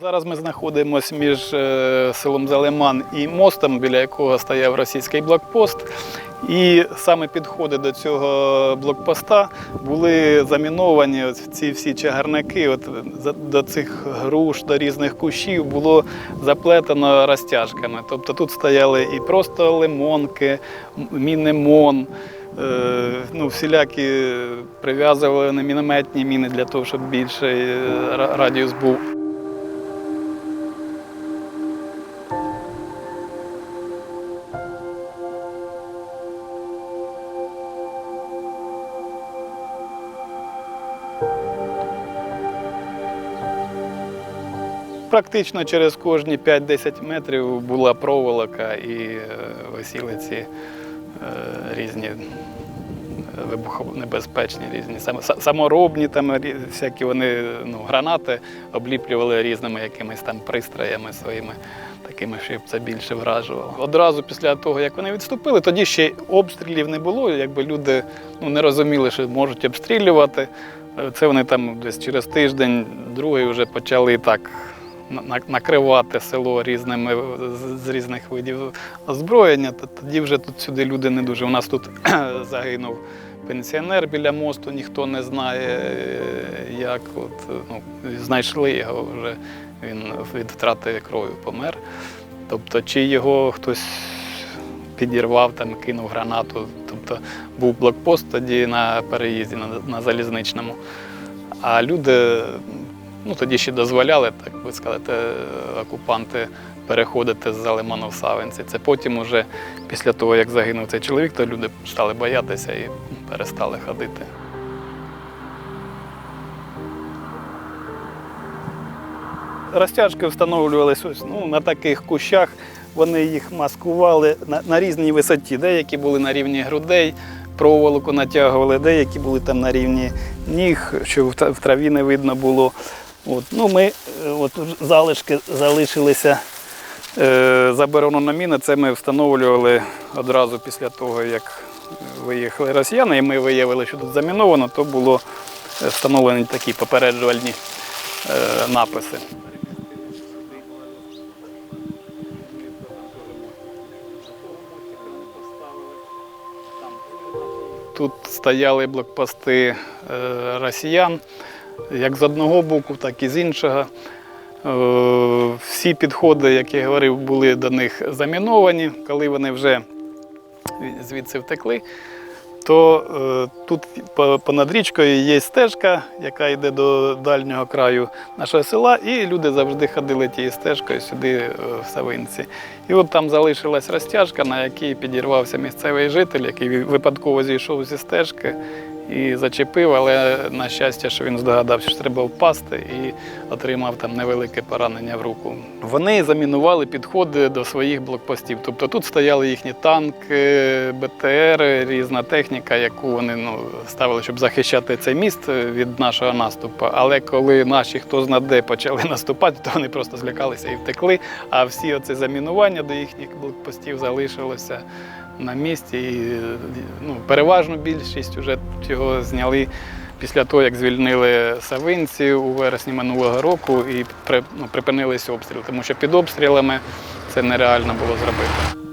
Зараз ми знаходимося між е, селом Залиман і мостом, біля якого стояв російський блокпост. І саме підходи до цього блокпоста були заміновані. Ці всі чагарники, от до цих груш, до різних кущів було заплетено розтяжками. Тобто тут стояли і просто лимонки, м- міни-мон. Е, ну, всілякі прив'язували на мінометні міни для того, щоб більший е, радіус був. Практично через кожні 5-10 метрів була проволока і е, висіли ці е, різні е, вибухонебезпечні, різні саморобні там всякі вони ну, гранати обліплювали різними якимись там пристроями своїми. Такими, щоб це більше вражувало. Одразу після того, як вони відступили, тоді ще обстрілів не було. Якби люди ну, не розуміли, що можуть обстрілювати. Це вони там десь через тиждень, другий вже почали так накривати село різними з- різних видів озброєння. Тоді вже тут сюди люди не дуже. У нас тут загинув пенсіонер біля мосту, ніхто не знає, як. От, ну, знайшли його вже. Він від втрати крові помер. Тобто, чи його хтось підірвав, там, кинув гранату. Тобто був блокпост тоді на переїзді на, на залізничному. А люди ну, тоді ще дозволяли, так би сказати, окупанти переходити з Залиману в Савинці. Це потім, уже після того, як загинув цей чоловік, то люди стали боятися і перестали ходити. Розтяжки встановлювалися ось, ну, на таких кущах. Вони їх маскували на, на різній висоті. Деякі були на рівні грудей, проволоку натягували, деякі були там на рівні ніг, що в в траві не видно було. От. Ну, ми, е, от, залишки залишилися е, заборонена міна. Це ми встановлювали одразу після того, як виїхали росіяни, і ми виявили, що тут заміновано, то було е, встановлені такі попереджувальні е, написи. Тут стояли блокпости е, росіян, як з одного боку, так і з іншого. Е, Всі підходи, як я говорив, були до них заміновані. Коли вони вже звідси втекли, то е, тут понад річкою є стежка, яка йде до дальнього краю нашого села, і люди завжди ходили тією стежкою сюди, е, в Савинці. І от там залишилась розтяжка, на якій підірвався місцевий житель, який випадково зійшов зі стежки і зачепив, але на щастя, що він здогадався, що треба впасти і отримав там невелике поранення в руку. Вони замінували підходи до своїх блокпостів. Тобто тут стояли їхні танки, БТР, різна техніка, яку вони ну, ставили, щоб захищати цей міст від нашого наступу. Але коли наші хто зна де почали наступати, то вони просто злякалися і втекли. А всі оце замінування до їхніх блокпостів залишилося на місці. І ну, переважну більшість вже його зняли після того, як звільнили Савинці у вересні минулого року і при, ну, припинилися обстріли, тому що під обстрілами це нереально було зробити.